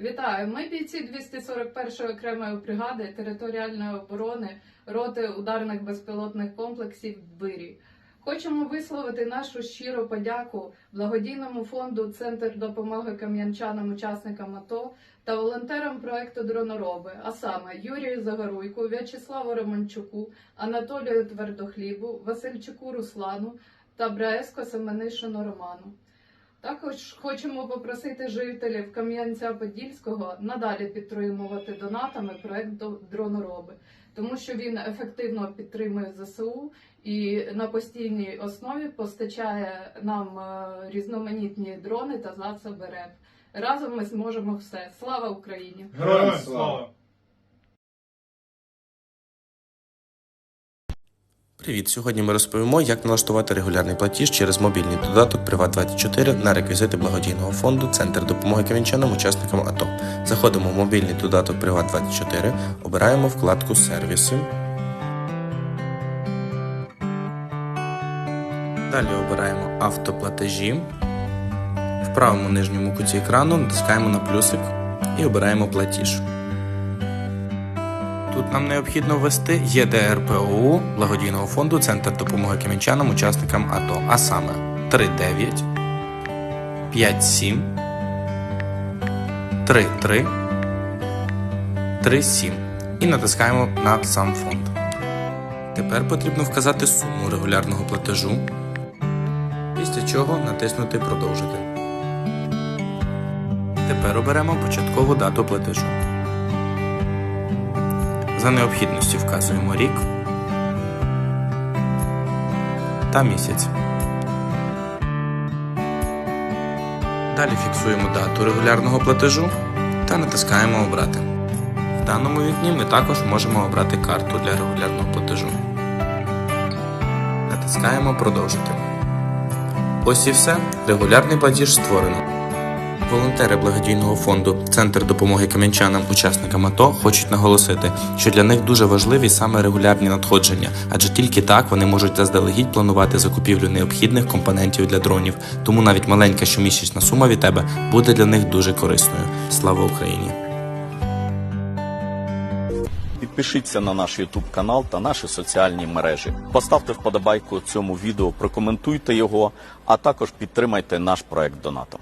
Вітаю! Ми бійці 241-ї окремої бригади територіальної оборони роти ударних безпілотних комплексів «Вирі». Хочемо висловити нашу щиру подяку благодійному фонду Центр допомоги кам'янчанам, учасникам АТО та волонтерам проекту Дронороби, а саме Юрію Загоруйку, В'ячеславу Романчуку, Анатолію Твердохлібу, Васильчуку Руслану та Браеско Семенишину Роману. Також хочемо попросити жителів Кам'янця-Подільського надалі підтримувати донатами проект «До- Дронороби, тому що він ефективно підтримує ЗСУ і на постійній основі постачає нам е, різноманітні дрони та засоби РЕП. Разом ми зможемо все. Слава Україні! Героям слава! Привіт! Сьогодні ми розповімо, як налаштувати регулярний платіж через мобільний додаток Приват24 на реквізити благодійного фонду Центр допомоги кам'янчанам, учасникам АТО. Заходимо в мобільний додаток Приват24, обираємо вкладку Сервіси. Далі обираємо автоплатежі. В правому нижньому куті екрану натискаємо на плюсик і обираємо платіж. Тут нам необхідно ввести ЄДРПОУ благодійного фонду Центр допомоги кам'янчанам, учасникам АТО, а саме 39 57 33 37 і натискаємо на сам фонд. Тепер потрібно вказати суму регулярного платежу, після чого натиснути Продовжити. Тепер оберемо початкову дату платежу. За необхідністю вказуємо рік та місяць. Далі фіксуємо дату регулярного платежу та натискаємо Обрати. В даному вікні ми також можемо обрати карту для регулярного платежу. Натискаємо Продовжити. Ось і все. Регулярний платіж створено. Волонтери благодійного фонду Центр допомоги кам'янчанам, учасникам АТО хочуть наголосити, що для них дуже важливі саме регулярні надходження, адже тільки так вони можуть заздалегідь планувати закупівлю необхідних компонентів для дронів. Тому навіть маленька щомісячна сума від тебе буде для них дуже корисною. Слава Україні! Підпишіться на наш YouTube канал та наші соціальні мережі. Поставте вподобайку цьому відео, прокоментуйте його, а також підтримайте наш проект донатом.